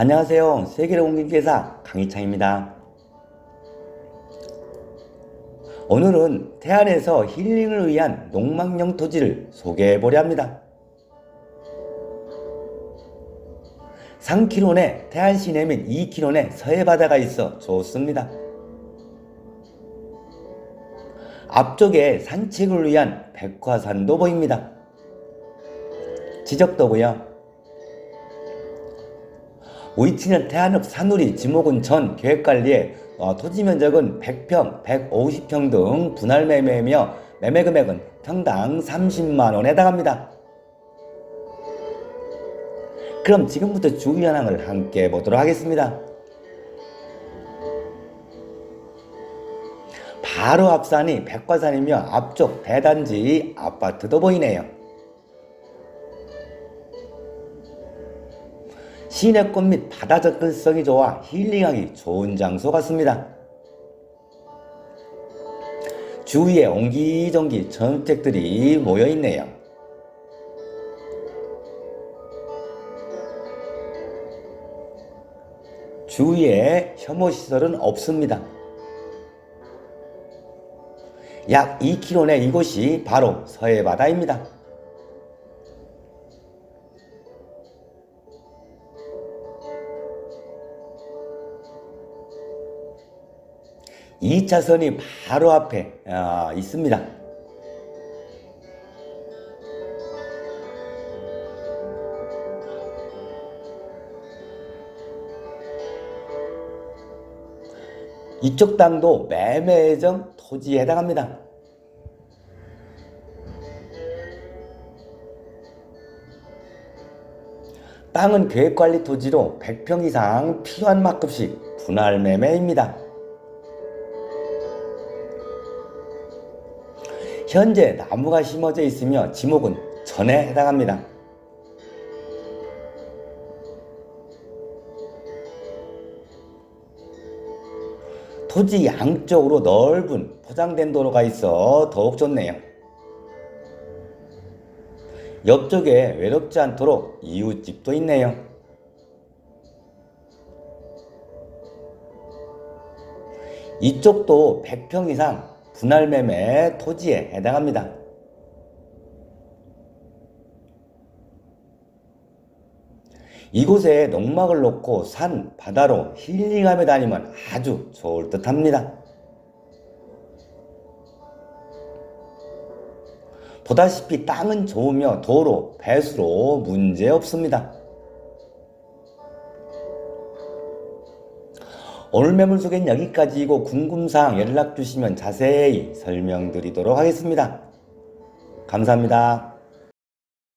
안녕하세요. 세계로 옮긴 기사 강희창입니다. 오늘은 태안에서 힐링을 위한 농막용 토지를 소개해 보려 합니다. 3km 내 태안 시내 및 2km 내 서해 바다가 있어 좋습니다. 앞쪽에 산책을 위한 백화산도 보입니다. 지적도고요. 위치는 태안읍 산우리 지목은 전 계획관리에 어, 토지 면적은 100평, 150평 등 분할 매매며 매매 금액은 평당 30만 원에 해당합니다. 그럼 지금부터 주의 현황을 함께 보도록 하겠습니다. 바로 앞산이 백과산이며 앞쪽 대단지 아파트도 보이네요. 시내꽃 및 바다 접근성이 좋아 힐링하기 좋은 장소 같습니다. 주위에 옹기종기 전택들이 모여 있네요. 주위에 혐오 시설은 없습니다. 약 2km 내 이곳이 바로 서해 바다입니다. 이 차선이 바로 앞에 아, 있습니다. 이쪽 땅도 매매 예정 토지에 해당합니다. 땅은 계획관리 토지로 100평 이상 필요한 만큼씩 분할 매매입니다. 현재 나무가 심어져 있으며 지목은 전에 해당합니다. 토지 양쪽으로 넓은 포장된 도로가 있어 더욱 좋네요. 옆쪽에 외롭지 않도록 이웃집도 있네요. 이쪽도 100평 이상 분할 매매 토지에 해당합니다. 이곳에 농막을 놓고 산, 바다로 힐링하며 다니면 아주 좋을 듯 합니다. 보다시피 땅은 좋으며 도로, 배수로 문제 없습니다. 오늘 매물 소개는 여기까지이고 궁금사항 연락 주시면 자세히 설명드리도록 하겠습니다. 감사합니다.